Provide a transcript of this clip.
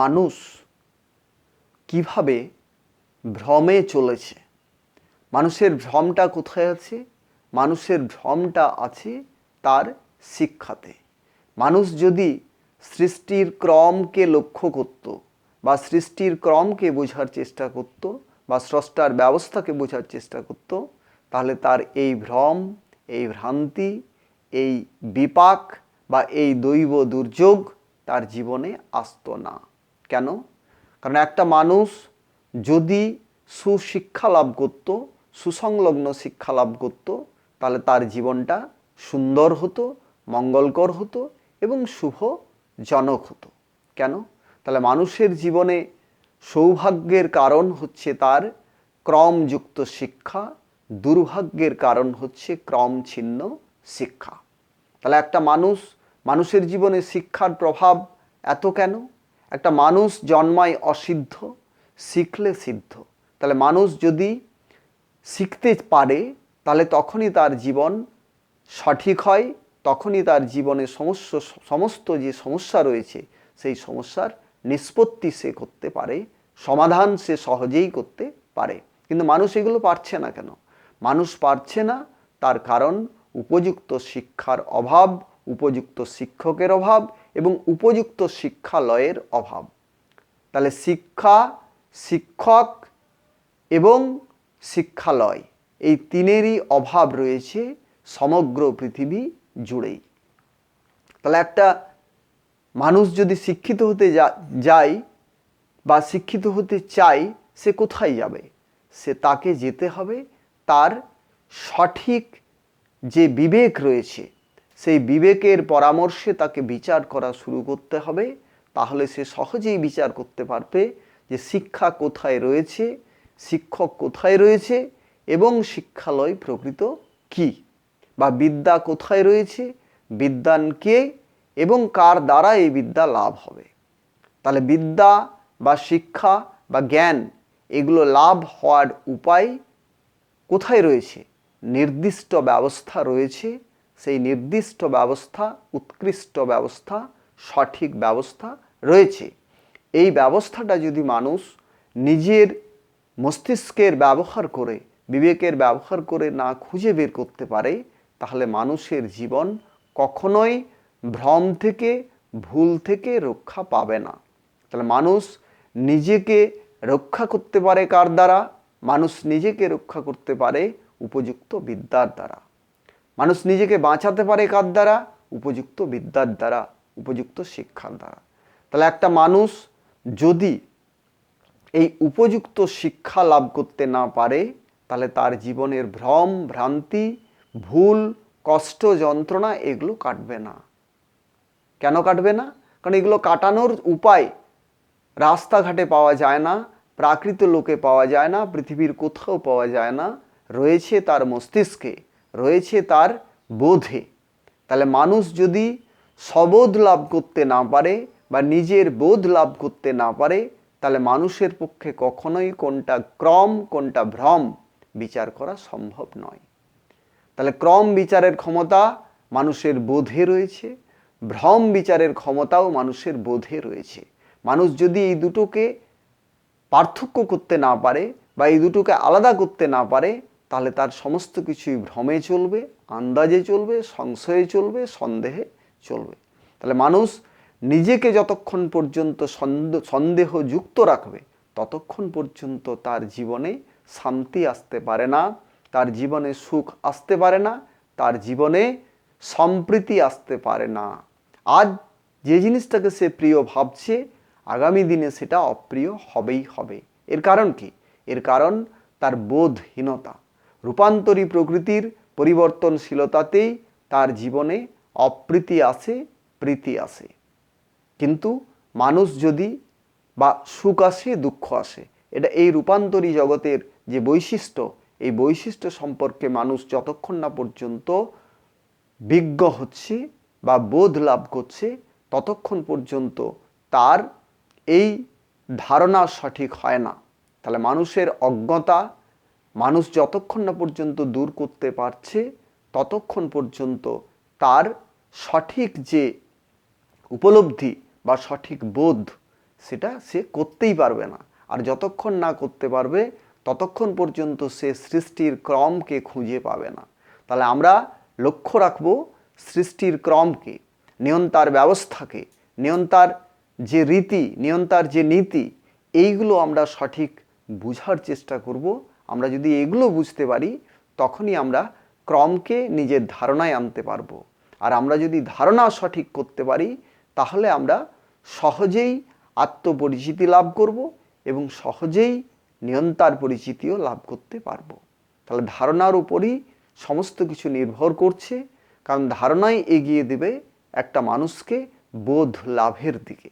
মানুষ কীভাবে ভ্রমে চলেছে? মানুষের ভ্রমটা কোথায় আছে? মানুষের ভ্রমটা আছে তার শিক্ষাতে। মানুষ যদি সৃষ্টির ক্রমকে লক্ষ্য করত বা সৃষ্টির ক্রমকে বোঝার চেষ্টা করত বা স্রষ্টার ব্যবস্থাকে বোঝার চেষ্টা করত, তাহলে তার এই ভ্রম, এই ভ্রান্তি, এই বিপাক বা এই দৈব দুর্যোগ তার জীবনে আসতো না। কেন? কারণ একটা মানুষ যদি সুশিক্ষা লাভ করত, সুসংলগ্ন শিক্ষা লাভ করত, তাহলে তার জীবনটা সুন্দর হতো, মঙ্গলকর হতো এবং শুভজনক হতো। কেন? তাহলে মানুষের জীবনে সৌভাগ্যের কারণ হচ্ছে তার ক্রমযুক্ত শিক্ষা, দুর্ভাগ্যের কারণ হচ্ছে ক্রম ছিন্ন শিক্ষা। তাহলে একটা মানুষ মানুষের জীবনে শিক্ষার প্রভাব এত কেন? একটা মানুষ জন্মায় অসিদ্ধ, শিখলে সিদ্ধ। তাহলে মানুষ যদি শিখতে পারে, তাহলে তখনই তার জীবন সঠিক হয়, তখনই তার জীবনে সমস্ত সমস্ত যে সমস্যা রয়েছে, সেই সমস্যার নিষ্পত্তি সে করতে পারে, সমাধান সে সহজেই করতে পারে। কিন্তু মানুষ এগুলো পারছে না কেন? মানুষ পারছে না তার কারণ উপযুক্ত শিক্ষার অভাব উপযুক্ত শিক্ষকের অভাব এবং উপযুক্ত শিক্ষালয়ের অভাব। তাহলে শিক্ষা, শিক্ষক এবং শিক্ষালয় এই তিনেরই অভাব রয়েছে সমগ্র পৃথিবী জুড়েই। তাহলে একটা মানুষ যদি শিক্ষিত হতে যায় বা শিক্ষিত হতে চায়, সে কোথায় যাবে? সে তাকে যেতে হবে, তার সঠিক যে বিবেক রয়েছে সেই বিবেকের পরামর্শে তাকে বিচার করা শুরু করতে হবে। তাহলে সে সহজেই বিচার করতে পারবে যে শিক্ষা কোথায় রয়েছে, শিক্ষক কোথায় রয়েছে এবং শিক্ষালয় প্রকৃত কি বা বিদ্যা কোথায় রয়েছে, বিদ্যান কে এবং কার দ্বারা এই বিদ্যা লাভ হবে। তাহলে বিদ্যা বা শিক্ষা বা জ্ঞান এগুলো লাভ হওয়ার উপায় কোথায় রয়েছে? নির্দিষ্ট ব্যবস্থা রয়েছে সেই নির্দিষ্ট ব্যবস্থা, উৎকৃষ্ট ব্যবস্থা, সঠিক ব্যবস্থা রয়েছে। এই ব্যবস্থাটা যদি মানুষ নিজের মস্তিষ্কের ব্যবহার করে, বিবেকের ব্যবহার করে না খুঁজে বের করতে পারে, তাহলে মানুষের জীবন কখনোই ভ্রম থেকে, ভুল থেকে রক্ষা পাবে না। তাহলে মানুষ নিজেকে রক্ষা করতে পারে কার দ্বারা? মানুষ নিজেকে রক্ষা করতে পারে উপযুক্ত বিদ্যার দ্বারা। মানুষ নিজেকে বাঁচাতে পারে কার দ্বারা? উপযুক্ত বিদ্যার দ্বারা, উপযুক্ত শিক্ষার দ্বারা। তাহলে একটা মানুষ যদি এই উপযুক্ত শিক্ষা লাভ করতে না পারে, তাহলে তার জীবনের ভ্রম, ভ্রান্তি, ভুল, কষ্ট, যন্ত্রণা এগুলো কাটবে না। কেন কাটবে না? কারণ এগুলো কাটানোর উপায় রাস্তাঘাটে পাওয়া যায় না, প্রাকৃত লোকে পাওয়া যায় না, পৃথিবীর কোথাও পাওয়া যায় না, রয়েছে তার মস্তিষ্কে। রয়েছে তার বোধে। তাহলে মানুষ যদি সবোধ লাভ করতে না পারে বা নিজের বোধ লাভ করতে না পারে, তাহলে মানুষের পক্ষে কখনোই কোনটা ক্রম, কোনটা ভ্রম বিচার করা সম্ভব নয়। তাহলে ক্রম বিচারের ক্ষমতা মানুষের বোধে রয়েছে, ভ্রম বিচারের ক্ষমতাও মানুষের বোধে রয়েছে। মানুষ যদি এই দুটোকে পার্থক্য করতে না পারে বা এই দুটোকে আলাদা করতে না পারে তাহলে তার সমস্ত কিছুই ভ্রমে চলবে, আন্দাজে চলবে, সংশয়ে চলবে, সন্দেহে চলবে। তাহলে মানুষ নিজেকে যতক্ষণ পর্যন্ত সন্দেহ যুক্ত রাখবে, ততক্ষণ পর্যন্ত তার জীবনে শান্তি আসতে পারে না, তার জীবনে সুখ আসতে পারে না, তার জীবনে সম্প্রীতি আসতে পারে না। আজ যে জিনিসটাকে সে প্রিয় ভাবছে, আগামী দিনে সেটা অপ্রিয় হবেই হবে। এর কারণ কি? এর কারণ তার বোধহীনতা। রূপান্তরী প্রকৃতির পরিবর্তনশীলতাতেই তার জীবনে অপ্রীতি আসে প্রীতি আসে কিন্তু মানুষ যদি বা সুখ আসে, দুঃখ আসে, এটা এই রূপান্তরী জগতের যে বৈশিষ্ট্য, এই বৈশিষ্ট্য সম্পর্কে মানুষ যতক্ষণ না পর্যন্ত বিজ্ঞ হচ্ছে বা বোধ লাভ করছে, ততক্ষণ পর্যন্ত তার এই ধারণা সঠিক হয় না। তাহলে মানুষের অজ্ঞতা মানুষ যতক্ষণ না পর্যন্ত দূর করতে পারছে, ততক্ষণ পর্যন্ত তার সঠিক যে উপলব্ধি বা সঠিক বোধ, সেটা সে করতেই পারবে না। আর যতক্ষণ না করতে পারবে, ততক্ষণ পর্যন্ত সে সৃষ্টির ক্রমকে খুঁজে পাবে না। তাহলে আমরা লক্ষ্য রাখব সৃষ্টির ক্রমকে, নিয়ন্তার ব্যবস্থাকে, নিয়ন্তার যে রীতি, নিয়ন্তার যে নীতি, এইগুলো আমরা সঠিক বুঝার চেষ্টা করব। আমরা যদি এগুলো বুঝতে পারি, তখনই আমরা ক্রমকে নিজের ধারণায় আনতে পারব। আর আমরা যদি ধারণা সঠিক করতে পারি, তাহলে আমরা সহজেই আত্মপরিচিতি লাভ করব এবং সহজেই নিয়ন্তার পরিচিতিও লাভ করতে পারব। তাহলে ধারণার উপরই সমস্ত কিছু নির্ভর করছে, কারণ ধারণাই এগিয়ে দেবে একটা মানুষকে বোধ লাভের দিকে।